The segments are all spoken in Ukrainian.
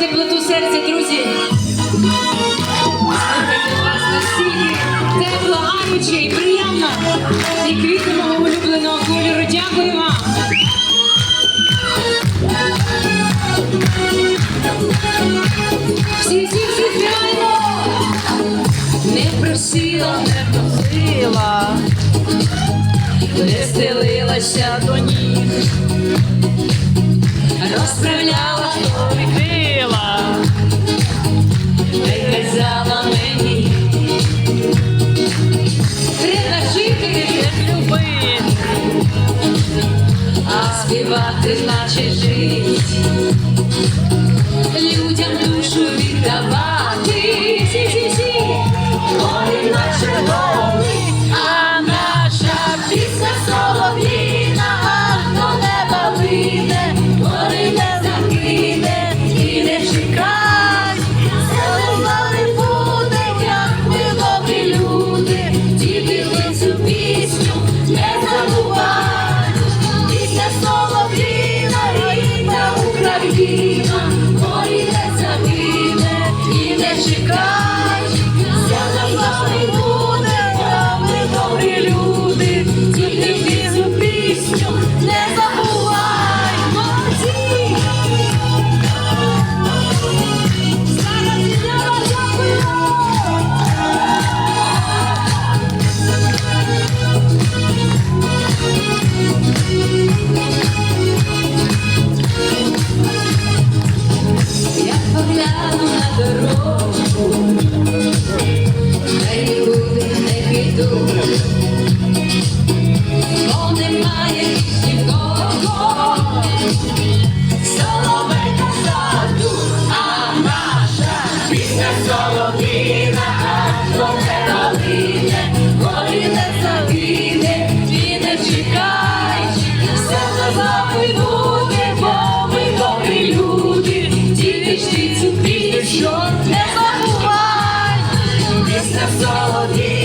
теплоту серця, друзі. Слухайте тепло, гаряче і приємно. І квіти мого улюбленого кольору. Дякую вам. Всі, всі, всі! Не просила, не просила, не стелилася до ніг, розправляла крила, не казала мені, треба жити, не любити, а співати значить жити. Людям душу віддавати. І не чекай, все за нами буде, бо ми добрі люди, тільки ж ти цю пісню. Не забувай, пісня солов'їна,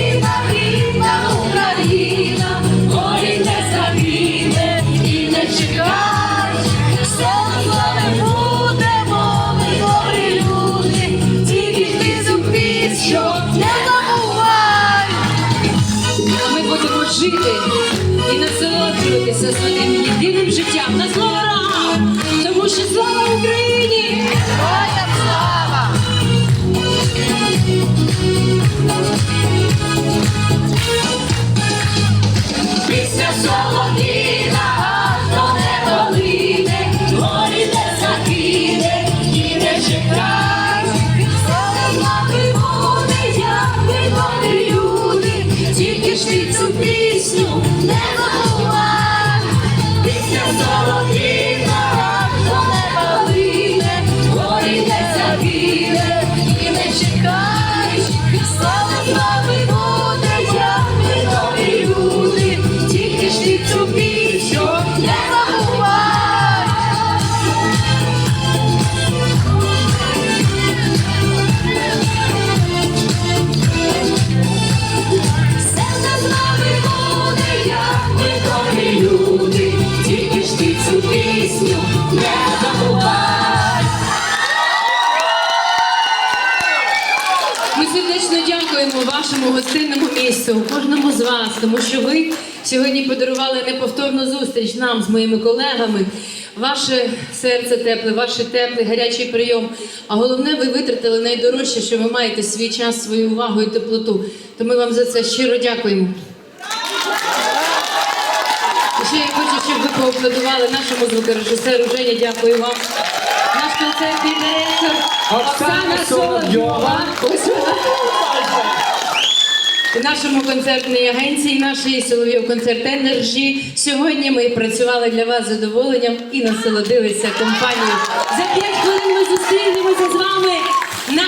жити і насолоджуватися своїм єдиним життям. На слово цю пісню не забувай. Пісня золотіна, до неба вийде, горі не загине і не чекаєш, Слава з нами буде, як ми нові люди, тільки ж ти цю пісню Ми сердечно дякуємо вашому гостинному місцю, кожному з вас, тому що ви сьогодні подарували неповторну зустріч нам з моїми колегами. Ваше серце тепле, ваш теплий гарячий прийом. А головне, ви витратили найдорожче, що ви маєте свій час, свою увагу і теплоту. То ми вам за це щиро дякуємо. Ще я хочу, щоб ви поаплодували нашому звукорежисеру Женя. Дякую вам. Наш концертний директор Оксана Соловйова. Ось вона. Нашому концертній агенції, нашої Соловйов концерт Енерджі. Сьогодні ми працювали для вас з задоволенням і насолодилися компанією. За п'ять хвилин ми зустрінемося з вами на